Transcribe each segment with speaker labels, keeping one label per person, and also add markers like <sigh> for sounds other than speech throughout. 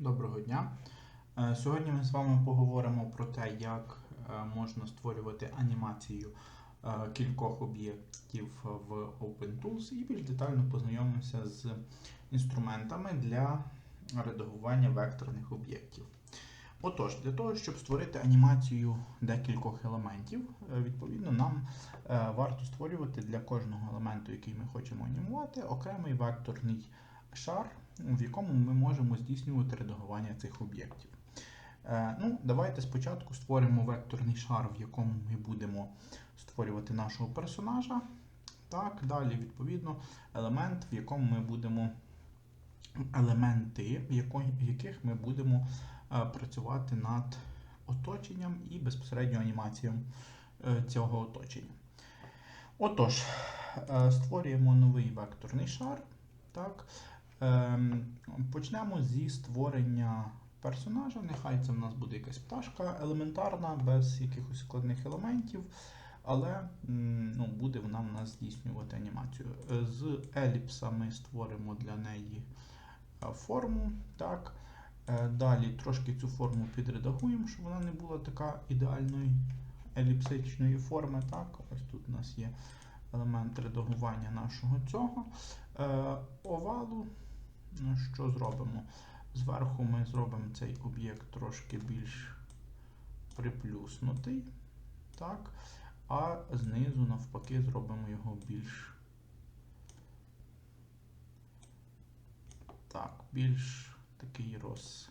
Speaker 1: Доброго дня. Е, Сьогодні ми з вами поговоримо про те, як е, можна створювати анімацію е, кількох об'єктів в OpenTools і більш детально познайомимося з інструментами для редагування векторних об'єктів. Отож, для того, щоб створити анімацію декількох елементів, відповідно, нам варто створювати для кожного елементу, який ми хочемо анімувати, окремий векторний шар, в якому ми можемо здійснювати редагування цих об'єктів. Е, Ну, Давайте спочатку створимо векторний шар, в якому ми будемо створювати нашого персонажа. Так, далі, відповідно, елемент, в якому ми будемо елементи, в яких ми будемо е, працювати над оточенням і безпосередньо анімацією е, цього оточення. Отож, створюємо новий векторний шар. Так. Ем, Почнемо зі створення персонажа. Нехай це в нас буде якась пташка елементарна, без якихось складних елементів, але ну, буде вона в нас здійснювати анімацію. З еліпса ми створимо для неї е, форму. Так. Е, Далі трошки цю форму підредагуємо, щоб вона не була така ідеальної еліпсичної форми. Так. Ось тут у нас є елемент редагування нашого цього. Е, овалу. Ну, що зробимо? Зверху ми зробимо цей об'єкт трошки більш приплюснутий. Так? А знизу, навпаки, зробимо його більш. Так, більш такий роз.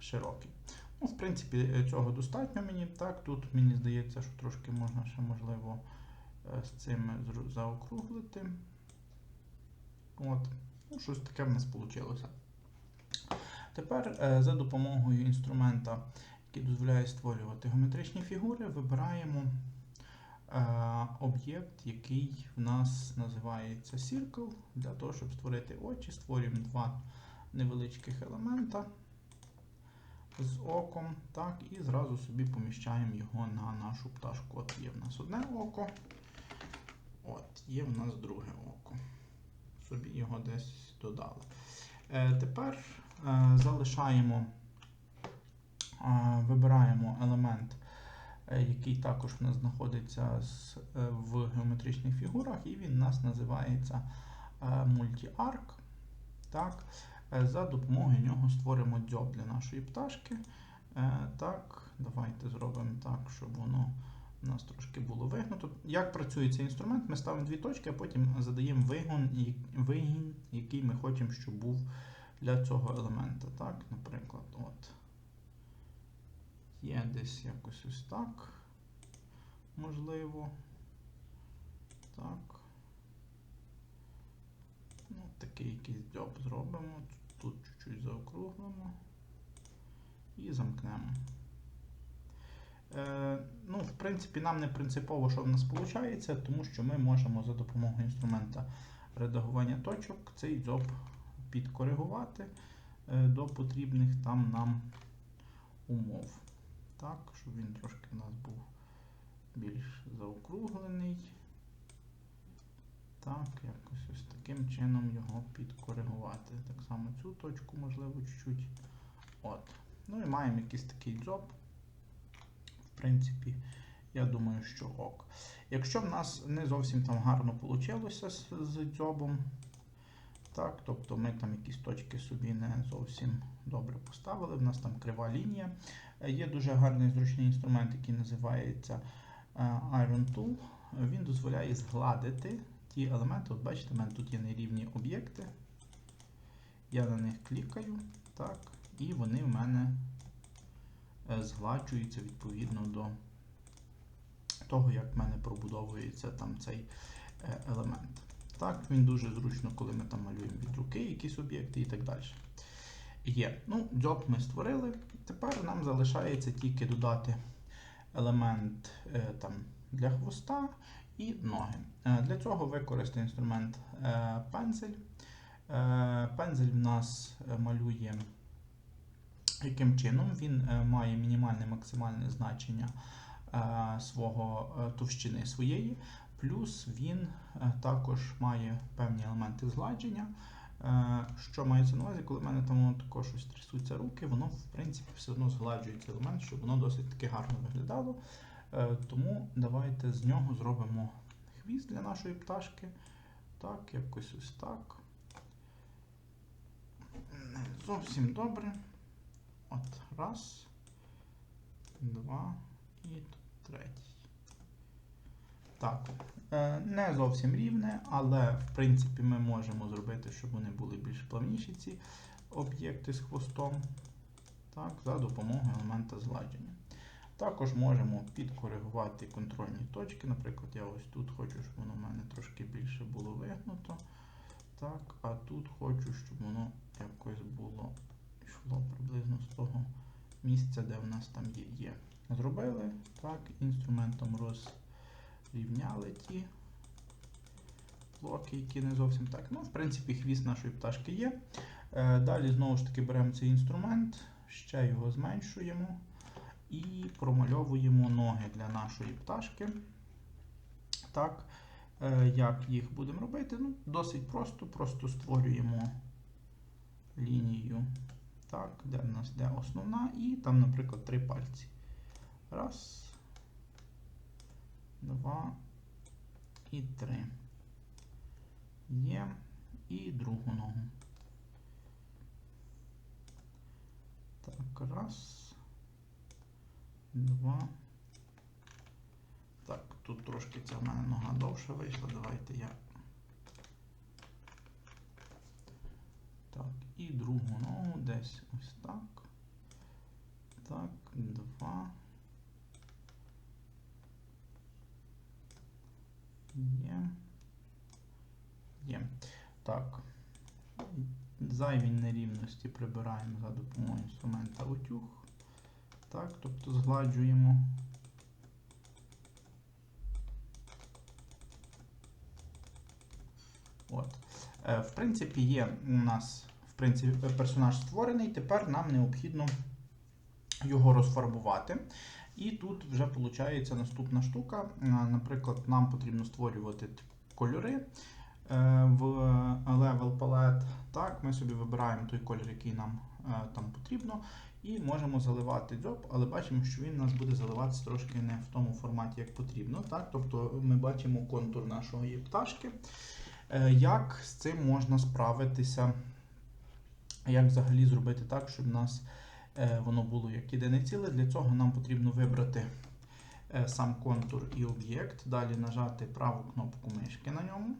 Speaker 1: Широкий. Ну, в принципі, е, цього достатньо мені. Так, тут мені здається, що трошки можна ще можливо е, з цим заокруглити. От. Ну, щось таке в нас вийшло. Тепер е, за допомогою інструмента, який дозволяє створювати геометричні фігури, вибираємо об'єкт, який в нас називається Circle. Для того, щоб створити очі, створюємо два невеличких елемента з оком, так, і зразу собі поміщаємо його на нашу пташку. От є в нас одне око, от є в нас друге око. Собі його десь додали. Е, тепер е, залишаємо, е, вибираємо елемент, е, який також в нас знаходиться з, е, в геометричних фігурах, і він у нас називається е, multi-arc. Так. Е, За допомогою нього створимо дзьоб для нашої пташки. Е, Так, давайте зробимо так, щоб воно у нас трошки було вигнуто. Як працює цей інструмент? Ми ставимо дві точки, а потім задаємо вигін, вигін, який ми хочемо, щоб був для цього елемента. Так, наприклад, от. Є десь якось ось так. Можливо. Так. Ну, такий якийсь дзьоб зробимо. Тут чуть-чуть заокруглимо і замкнемо. Е, ну, в принципі, нам не принципово, що в нас виходить, тому що ми можемо за допомогою інструмента редагування точок цей дзьоб підкоригувати е, до потрібних там нам умов. Так, щоб він трошки у нас був більш заокруглений. Так, якось ось таким чином його підкоригувати. Так само цю точку, можливо, чуть-чуть. От. Ну і маємо якийсь такий дзоб. В принципі, я думаю, що ок. Якщо в нас не зовсім там гарно вийшло з, з дзьобом, так, тобто ми там якісь точки собі не зовсім добре поставили, в нас там крива лінія. Е, Є дуже гарний зручний інструмент, який називається е, Iron Tool. Він дозволяє згладити ті елементи. От бачите, в мене тут є нерівні об'єкти. Я на них клікаю, так, і вони в мене е, згладжуються відповідно до того, як в мене пробудовується там цей е, елемент. Так, він дуже зручно, коли ми там малюємо від руки якісь об'єкти і так далі. Є. Ну, дзьоб ми створили. Тепер нам залишається тільки додати елемент е, там, для хвоста і ноги. Е, Для цього використаю інструмент е, пензель. Е, Пензель в нас малює яким чином він має мінімальне максимальне значення свого товщини своєї. Плюс він також має певні елементи згладження. Що мається на увазі, коли в мене там також щось трясуться руки, воно в принципі все одно згладжує цей елемент, щоб воно досить таки гарно виглядало. Е, Тому давайте з нього зробимо хвіст для нашої пташки. Так, якось ось так. Не зовсім добре. От, раз, два і третій. Так, е, не зовсім рівне, але в принципі ми можемо зробити, щоб вони були більш плавніші, ці об'єкти з хвостом. Так, за допомогою елемента згладження. Також можемо підкоригувати контрольні точки. Наприклад, я ось тут хочу, щоб воно в мене трошки більше було вигнуто. Так, а тут хочу, щоб воно якось було йшло приблизно з того місця, де в нас там є. Зробили так, інструментом розрівняли ті блоки, які не зовсім так. Ну, в принципі, хвіст нашої пташки є. Е, Далі знову ж таки беремо цей інструмент, ще його зменшуємо і промальовуємо ноги для нашої пташки. Так, е, як їх будемо робити? Ну, Досить просто, просто створюємо лінію, так, де в нас йде основна, і там, наприклад, три пальці. Раз, два і три. Є. І другу ногу. Так, раз. Два. Так, тут трошки ця в мене нога довша вийшла. Давайте я. Так, і другу ногу десь ось так. Так, два. Є. Є. Так. Зайві нерівності прибираємо за допомогою інструмента утюг. Так, тобто згладжуємо. От. Е, В принципі, є у нас в принципі, персонаж створений. Тепер нам необхідно його розфарбувати. І тут вже виходить наступна штука. Е, Наприклад, нам потрібно створювати кольори е, в Level Palette. Так, ми собі вибираємо той колір, який нам там потрібно, і можемо заливати дзьоб, але бачимо, що він у нас буде заливатися трошки не в тому форматі, як потрібно. Так? Тобто ми бачимо контур нашої пташки. Е, Як з цим можна справитися? Як взагалі зробити так, щоб у нас е, воно було як єдине ціле? Для цього нам потрібно вибрати е, сам контур і об'єкт. Далі нажати праву кнопку мишки на ньому.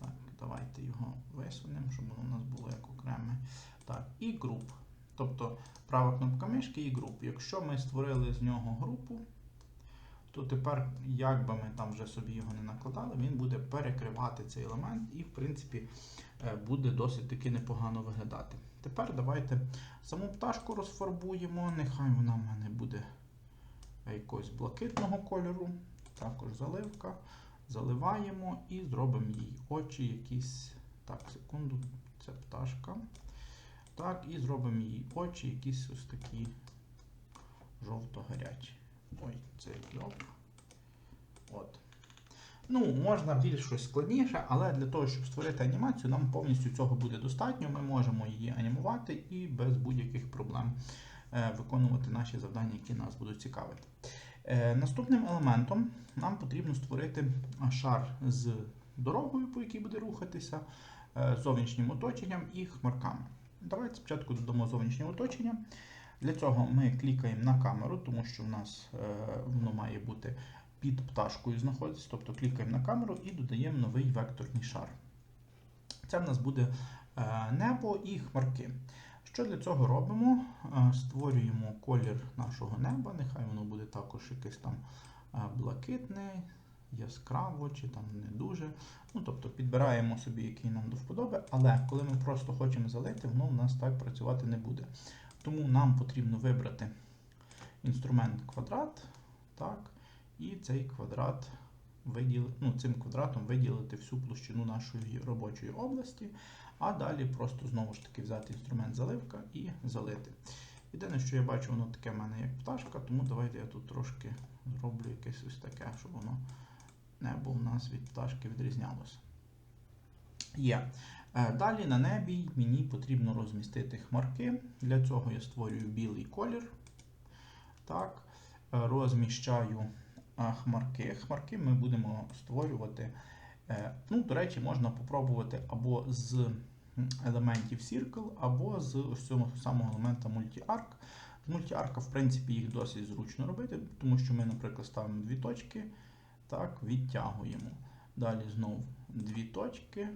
Speaker 1: Так, давайте його висунемо, щоб воно у нас було як окреме. Так, і груп. Тобто права кнопка мишки і груп. Якщо ми створили з нього групу, то тепер, як би ми там вже собі його не накладали, він буде перекривати цей елемент і, в принципі, е, буде досить таки непогано виглядати. Тепер давайте саму пташку розфарбуємо. Нехай вона в мене буде якогось блакитного кольору. Також заливка. Заливаємо і зробимо їй очі якісь. Так, секунду, це пташка. Так, і зробимо їй очі якісь ось такі жовто-гарячі. Ой, це йоп. От. Ну, можна більш щось складніше, але для того, щоб створити анімацію, нам повністю цього буде достатньо. Ми можемо її анімувати і без будь-яких проблем е, виконувати наші завдання, які нас будуть цікавити. Е, наступним елементом нам потрібно створити шар з дорогою, по якій буде рухатися, е, зовнішнім оточенням і хмарками. Давайте спочатку додамо зовнішнє оточення. Для цього ми клікаємо на камеру, тому що в нас е, воно має бути під пташкою знаходитися. Тобто клікаємо на камеру і додаємо новий векторний шар. Це в нас буде е, небо і хмарки. Що для цього робимо? Е, створюємо колір нашого неба, нехай воно буде також якесь там блакитне, яскраво чи там не дуже. Ну, Тобто підбираємо собі, який нам до вподоби, але коли ми просто хочемо залити, воно в нас так працювати не буде. Тому нам потрібно вибрати інструмент квадрат, так, і цей квадрат виділити, ну, цим квадратом виділити всю площину нашої робочої області, а далі просто знову ж таки взяти інструмент заливка і залити. Єдине, що я бачу, воно таке в мене як пташка, тому давайте я тут трошки зроблю якесь ось таке, щоб воно небо у нас від пташки відрізнялося. Є. Е, Далі на небі мені потрібно розмістити хмарки. Для цього я створюю білий колір. Так, е, розміщаю е, хмарки. Хмарки ми будемо створювати. Ну, до речі, можна попробувати або з елементів Circle, або з ось цього самого елемента MultiArc. З MultiArc, в принципі, їх досить зручно робити, тому що ми, наприклад, ставимо дві точки, так, відтягуємо. Далі знову дві точки.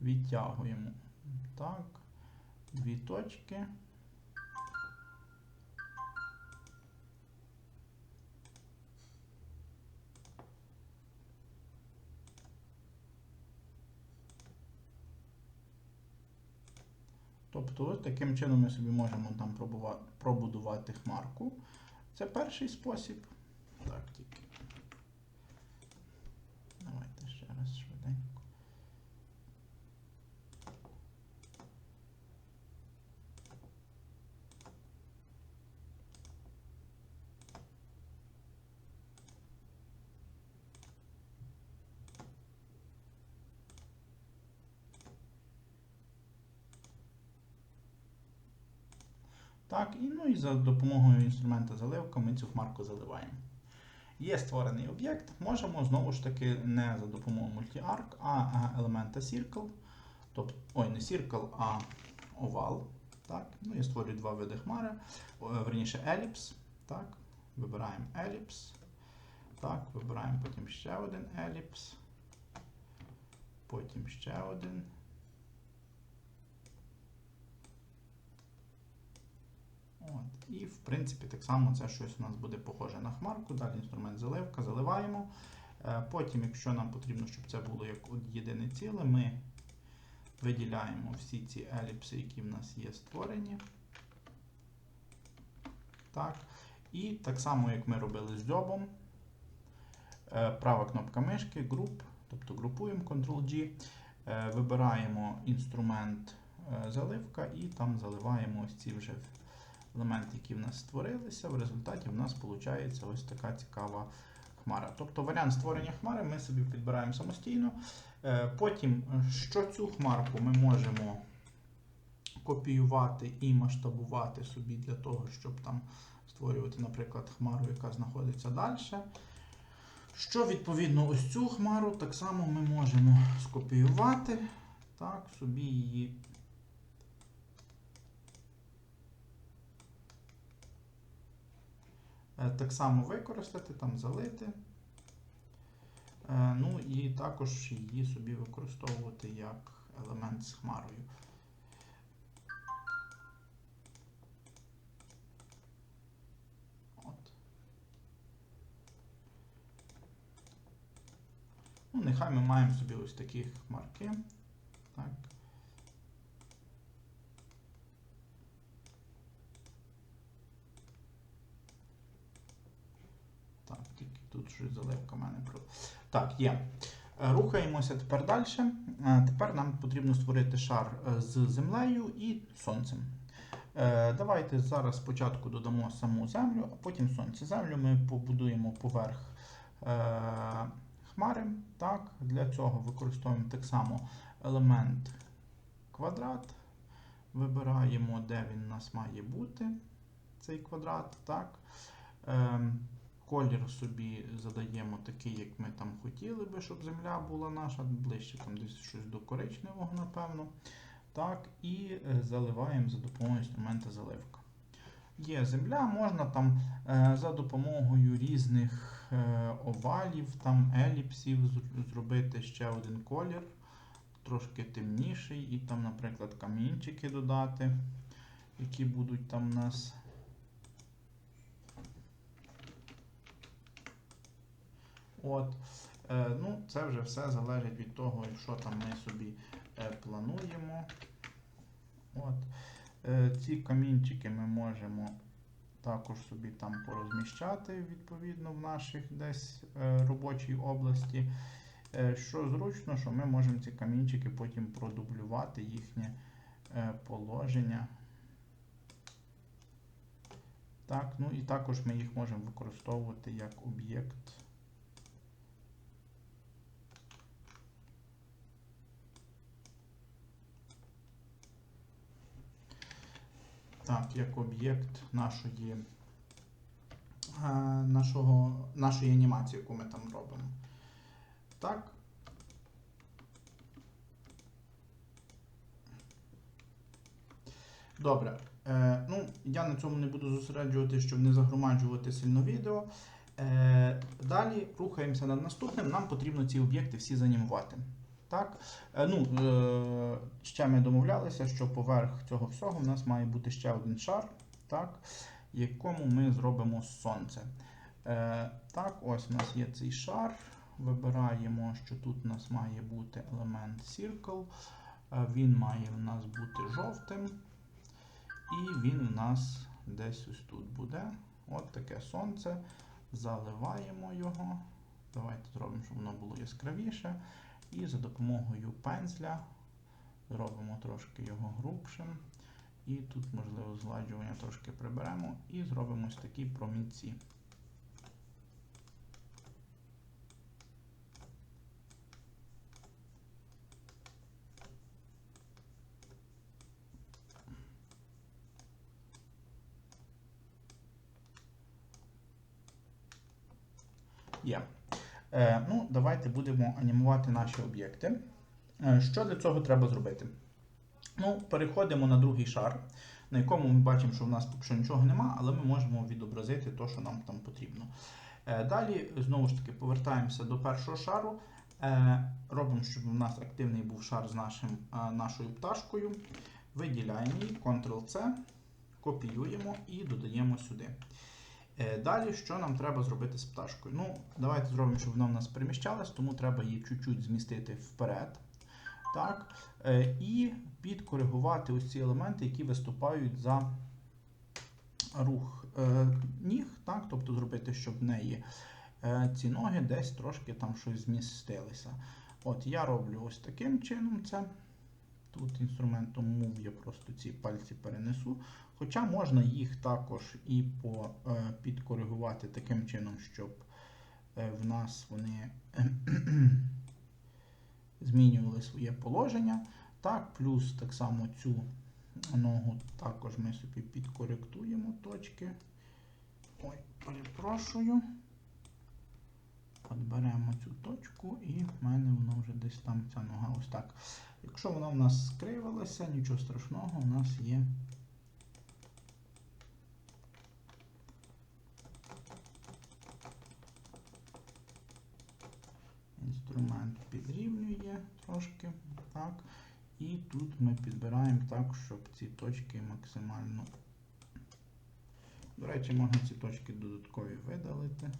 Speaker 1: Відтягуємо. Так, дві точки. Тобто, таким чином ми собі можемо там пробува- пробудувати хмарку. Це перший спосіб. Так, тільки. Давайте ще раз швиденько. Так, і, ну, і за допомогою інструмента заливка ми цю хмарку заливаємо. Є створений об'єкт, можемо знову ж таки не за допомогою MultiArc, а елемента Circle. Тобто, ой, не Circle, а овал. Так? Ну, я створюю два види хмари. Верніше еліпс. Так? Вибираємо еліпс. Так, вибираємо потім ще один еліпс. Потім ще один. От. І в принципі так само це щось у нас буде похоже на хмарку. Далі інструмент заливка, заливаємо. Е, Потім, якщо нам потрібно, щоб це було як єдине ціле, ми виділяємо всі ці еліпси, які в нас є створені. Так. І так само, як ми робили з дзьобом, е, права кнопка мишки, груп, тобто групуємо Ctrl-G, е, вибираємо інструмент заливка і там заливаємо ось ці вже елементи, які в нас створилися. В результаті в нас виходить ось така цікава хмара. Тобто варіант створення хмари ми собі підбираємо самостійно. Е, Потім, е, що цю хмарку ми можемо копіювати і масштабувати собі для того, щоб там створювати, наприклад, хмару, яка знаходиться далі. Що відповідно ось цю хмару так само ми можемо скопіювати, так, собі її так само використати, там залити. Е, Ну і також її собі використовувати як елемент з хмарою. От. Ну, нехай ми маємо собі ось такі хмарки. Так, тільки тут щось заливка в мене. Так, є. Рухаємося тепер далі. Е, Тепер нам потрібно створити шар е, з землею і сонцем. Е, Давайте зараз спочатку додамо саму землю, а потім сонце. Землю ми побудуємо поверх хмари. Так, Для цього використовуємо так само елемент квадрат. Вибираємо, де він у нас має бути, цей квадрат. Так. Колір собі задаємо такий, як ми там хотіли би, щоб земля була наша, ближче там десь щось до коричневого, напевно. Так, і е, заливаємо за допомогою інструмента заливка. Є земля, можна там е, за допомогою різних е, овалів, там еліпсів зробити ще один колір, трошки темніший, і там, наприклад, камінчики додати, які будуть там у нас. От. Е, ну, Це вже все залежить від того, що там ми собі е, плануємо. От. Е, ці камінчики ми можемо також собі там порозміщати відповідно в наших десь робочій області. Що зручно, що ми можемо ці камінчики потім продублювати їхнє положення. Так, ну і також ми їх можемо використовувати як об'єкт. Так, як об'єкт нашої, е, нашого, нашої анімації, яку ми там робимо. Так. Добре. Е, ну, я на цьому не буду зосереджувати, щоб не загромаджувати сильно відео. Е, далі рухаємося над наступним. Нам потрібно ці об'єкти всі занімувати. Так? Е, ну, ще ми домовлялися, що поверх цього всього в нас має бути ще один шар, так? якому ми зробимо сонце. Е, так, ось у нас є цей шар. Вибираємо, що тут у нас має бути елемент Circle. Е, Він має у нас бути жовтим. І він у нас десь ось тут буде. От таке сонце. Заливаємо його. Давайте зробимо, щоб воно було яскравіше. І за допомогою пензля зробимо трошки його грубшим. І тут, можливо, згладжування трошки приберемо і зробимо ось такі промінці. Е, ну, давайте будемо анімувати наші об'єкти. Е, що для цього треба зробити? Ну, переходимо на другий шар, на якому ми бачимо, що в нас поки що нічого нема, але ми можемо відобразити те, що нам там потрібно. Е, далі, знову ж таки, повертаємося до першого шару. Е, робимо, щоб у нас активний був шар з нашим, е, нашою пташкою. Виділяємо її, Ctrl-C, копіюємо і додаємо сюди. Е, Далі, що нам треба зробити з пташкою? Ну, давайте зробимо, щоб вона в нас переміщалась, тому треба її чуть-чуть змістити вперед. Так? Е, І підкоригувати ось ці елементи, які виступають за рух е, ніг. Так? Тобто зробити, щоб в неї ці ноги десь трошки там щось змістилися. От я роблю ось таким чином це. Тут інструментом Move я просто ці пальці перенесу. Хоча можна їх також і по, е, підкоригувати таким чином, щоб е, в нас вони <clears throat> змінювали своє положення. Так, Плюс так само цю ногу також ми собі підкоректуємо точки. Ой, перепрошую. От цю точку і в мене воно вже десь там ця нога ось так. Якщо вона в нас скривилася, нічого страшного, у нас є. Інструмент підрівнює трошки. так. І тут ми підбираємо так, щоб ці точки максимально. До речі, можна ці точки додаткові видалити.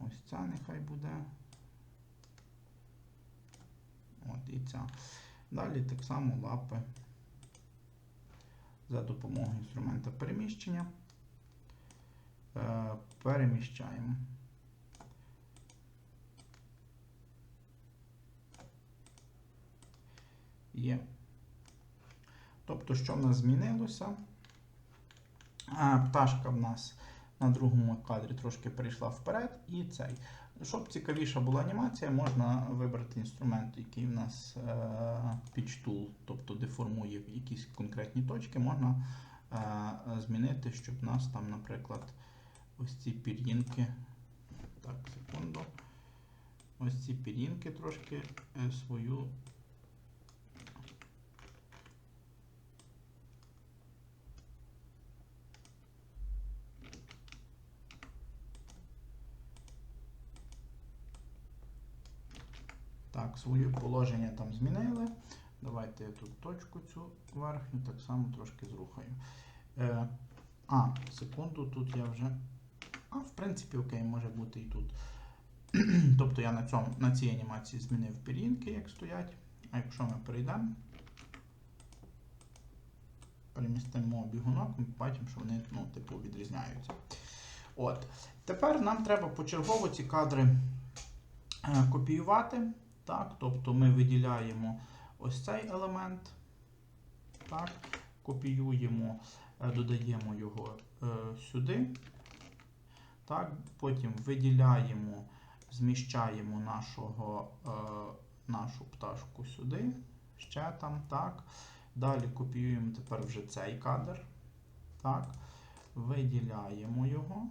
Speaker 1: Ось ця нехай буде. От і ця. Далі так само лапи за допомогою інструмента переміщення. Е, переміщаємо. Є. Тобто, що в нас змінилося? А, пташка в нас на другому кадрі трошки перейшла вперед і цей. Щоб цікавіша була анімація, можна вибрати інструмент, який в нас е, Pitch Tool, тобто деформує якісь конкретні точки, можна е, змінити, щоб у нас там, наприклад, ось ці пір'їнки. Так, секунду. Ось ці пір'їнки трошки е, свою. Так, своє положення там змінили. Давайте я тут точку цю верхню так само трошки зрухаю. Е, а, секунду, тут я вже. А, в принципі, окей, може бути і тут. <clears throat> тобто я на цьому, на цій анімації змінив пірінки, як стоять. А якщо ми перейдемо, перемістимо бігунок, ми бачимо, що вони ну, типу, відрізняються. От. Тепер нам треба почергово ці кадри е, копіювати. Так, Тобто ми виділяємо ось цей елемент, так, копіюємо, е, додаємо його е, сюди. Так, потім виділяємо, зміщаємо нашого, е, нашу пташку сюди, ще там, так. Далі копіюємо тепер вже цей кадр. Так. Виділяємо його.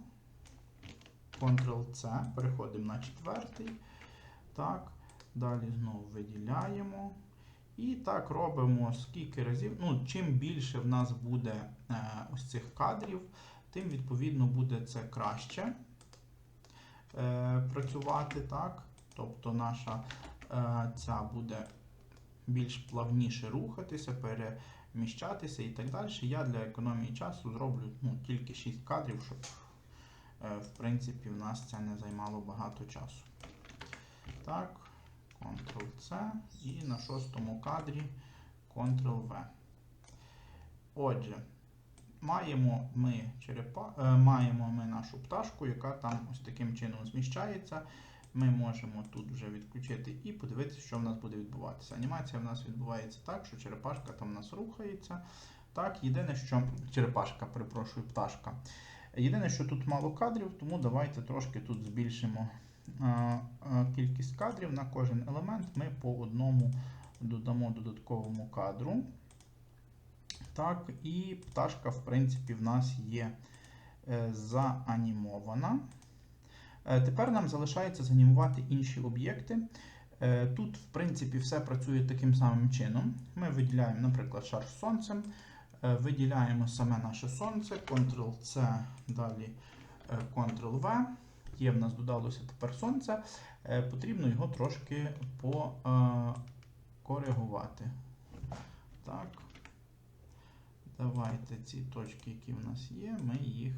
Speaker 1: Ctrl-C, переходимо на четвертий. Так. Далі знову виділяємо. І так робимо скільки разів. Ну, чим більше в нас буде е, ось цих кадрів, тим відповідно буде це краще е, працювати. так. Тобто наша е, ця буде більш плавніше рухатися, переміщатися і так далі. Я для економії часу зроблю ну, тільки 6 кадрів, щоб в принципі в нас це не займало багато часу. Так, Ctrl-C і на шостому кадрі Ctrl-V. Отже, маємо ми черепа, е, маємо ми нашу пташку, яка там ось таким чином зміщається. Ми можемо тут вже відключити і подивитися, що в нас буде відбуватися. Анімація в нас відбувається так, що черепашка там у нас рухається. Так, єдине, що черепашка, перепрошую, пташка. Єдине, що тут мало кадрів, тому давайте трошки тут збільшимо кількість кадрів на кожен елемент. Ми по одному додамо додатковому кадру. Так, і пташка, в принципі, в нас є е, заанімована. Е, Тепер нам залишається занімувати інші об'єкти. Е, Тут, в принципі, все працює таким самим чином. Ми виділяємо, наприклад, шар з сонцем, виділяємо саме наше сонце, Ctrl-C, далі Ctrl-V. Є в нас додалося тепер сонце. Е, Потрібно його трошки покоригувати. Так. Давайте ці точки, які в нас є, ми їх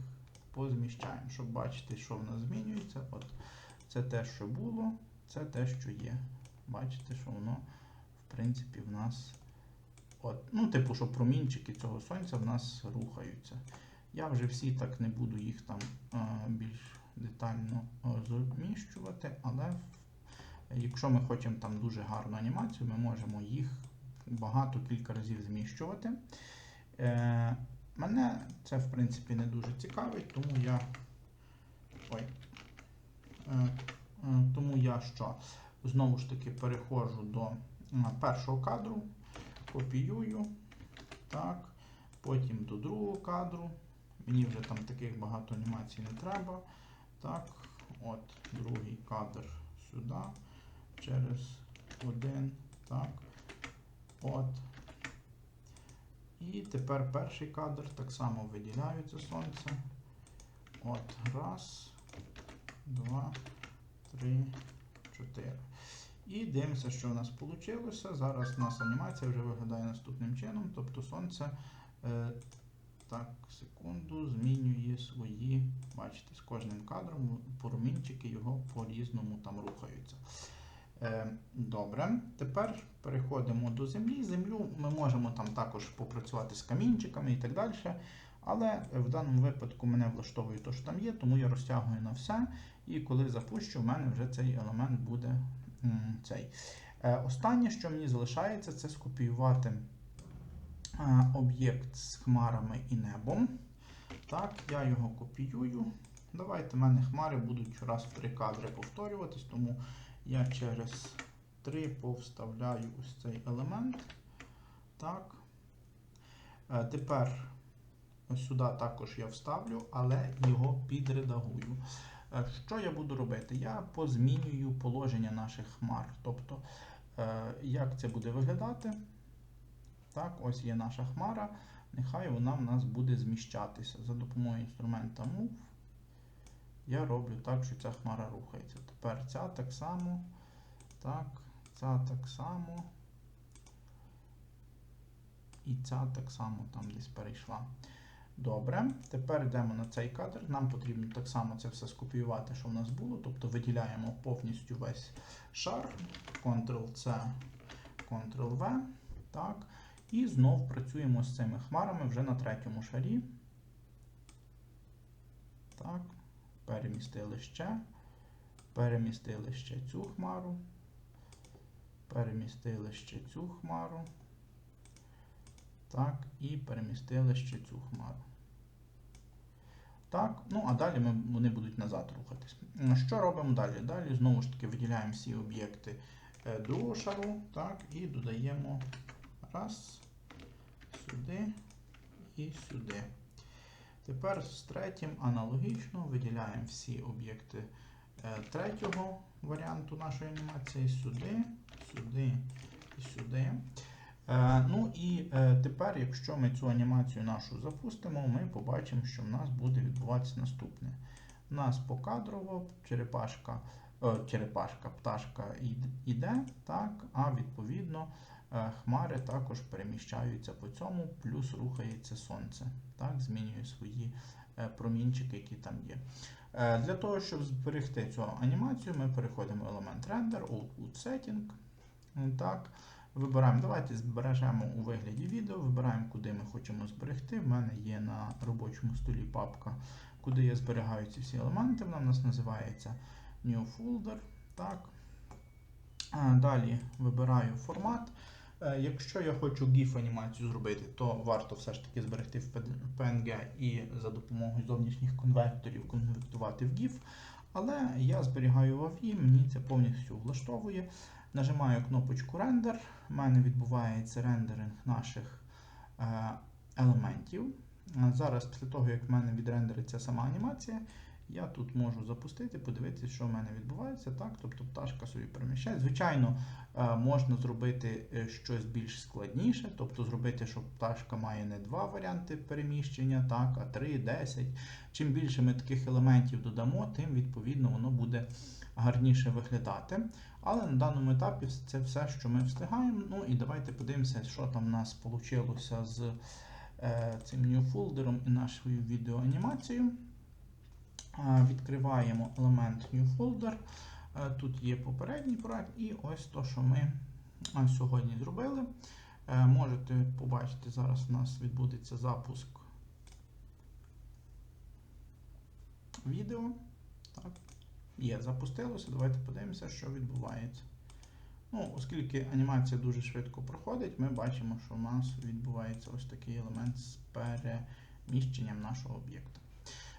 Speaker 1: позміщаємо, щоб бачити, що в нас змінюється. От Це те, що було, це те, що є. Бачите, що воно, в принципі, в нас. От, Ну, типу, що промінчики цього сонця в нас рухаються. Я вже всі так не буду їх там е, більш детально е, зміщувати, але якщо ми хочемо там дуже гарну анімацію, ми можемо їх багато кілька разів зміщувати. Е, Мене це, в принципі, не дуже цікавить, тому я. Ой. Е, е, тому я що? Знову ж таки переходжу до е, першого кадру, копіюю. Так. Потім до другого кадру. Мені вже там таких багато анімацій не треба. Так, от, другий кадр сюди. Через один. Так. От. І тепер перший кадр так само виділяється сонце. От, раз, два, три, чотири. І дивимося, що в нас вийшло. Зараз у нас анімація вже виглядає наступним чином. Тобто сонце, е, так, секунду, змінює свої, бачите, з кожним кадром промінчики його по-різному там рухаються. Е, Добре, тепер переходимо до землі. Землю ми можемо там також попрацювати з камінчиками і так далі. Але в даному випадку мене влаштовує те, що там є, тому я розтягую на все. І коли запущу, в мене вже цей елемент буде цей. Е, Останнє, що мені залишається, це скопіювати об'єкт з хмарами і небом. Так, я його копіюю. Давайте в мене хмари будуть раз в три кадри повторюватись, тому я через 3 повставляю ось цей елемент. Так. Е, Тепер сюди також я вставлю, але його підредагую. Е, Що я буду робити? Я позмінюю положення наших хмар. Тобто, е, як це буде виглядати? Так, ось є наша хмара. Нехай вона в нас буде зміщатися. За допомогою інструмента Move я роблю так, що ця хмара рухається. Тепер ця так само. Так, ця так само. І ця так само там десь перейшла. Добре, тепер йдемо на цей кадр. Нам потрібно так само це все скопіювати, що в нас було. Тобто виділяємо повністю весь шар. Ctrl-C, Ctrl-V. Так. І знов працюємо з цими хмарами вже на третьому шарі. Так. Перемістили ще. Перемістили ще цю хмару. Перемістили ще цю хмару. Так, і перемістили ще цю хмару. Так, ну а далі ми, вони будуть назад рухатись. Що робимо далі? Далі знову ж таки виділяємо всі об'єкти е, другого шару, так, і додаємо раз, сюди і сюди. Тепер з третім аналогічно виділяємо всі об'єкти е, третього варіанту нашої анімації сюди, сюди і сюди. Е, ну і е, тепер, якщо ми цю анімацію нашу запустимо, ми побачимо, що в нас буде відбуватися наступне. У нас покадрово черепашка, черепашка, пташка іде, так, а відповідно хмари також переміщаються по цьому, плюс рухається сонце, так, змінює свої е, промінчики, які там є. Е, Для того, щоб зберегти цю анімацію, ми переходимо в елемент Render, Output Setting. Так, вибираємо, давайте збережемо у вигляді відео, вибираємо, куди ми хочемо зберегти. В мене є на робочому столі папка, куди я зберігаю ці всі елементи. Вона в нас називається New Folder. Так. Далі вибираю формат. Е, Якщо я хочу GIF анімацію зробити, то варто все ж таки зберегти в PNG і за допомогою зовнішніх конверторів конвертувати в GIF. Але я зберігаю в AVI, мені це повністю влаштовує. Нажимаю кнопочку Render. У мене відбувається рендеринг наших е, елементів. Зараз, після того, як в мене відрендериться сама анімація, я тут можу запустити, подивитися, що в мене відбувається. Так? Тобто пташка собі переміщає. Звичайно, е, можна зробити е, щось більш складніше, тобто зробити, що пташка має не два варіанти переміщення, так, а три, десять. Чим більше ми таких елементів додамо, тим відповідно воно буде гарніше виглядати. Але на даному етапі це все, що ми встигаємо. Ну і давайте подивимося, що там у нас вийшло з е, цим new фолдером і нашою відеоанімацією. Відкриваємо елемент New Folder. Е, Тут є попередній проект, і ось то, що ми сьогодні зробили. Е, Можете побачити, зараз у нас відбудеться запуск відео. Так. Є, запустилося. Давайте подивимося, що відбувається. Ну, Оскільки анімація дуже швидко проходить, ми бачимо, що у нас відбувається ось такий елемент з переміщенням нашого об'єкта.